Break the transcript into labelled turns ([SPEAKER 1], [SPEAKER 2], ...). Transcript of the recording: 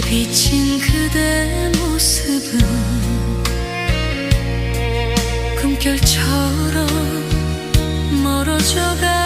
[SPEAKER 1] 비친 그대 모습은 꿈결처럼 멀어져가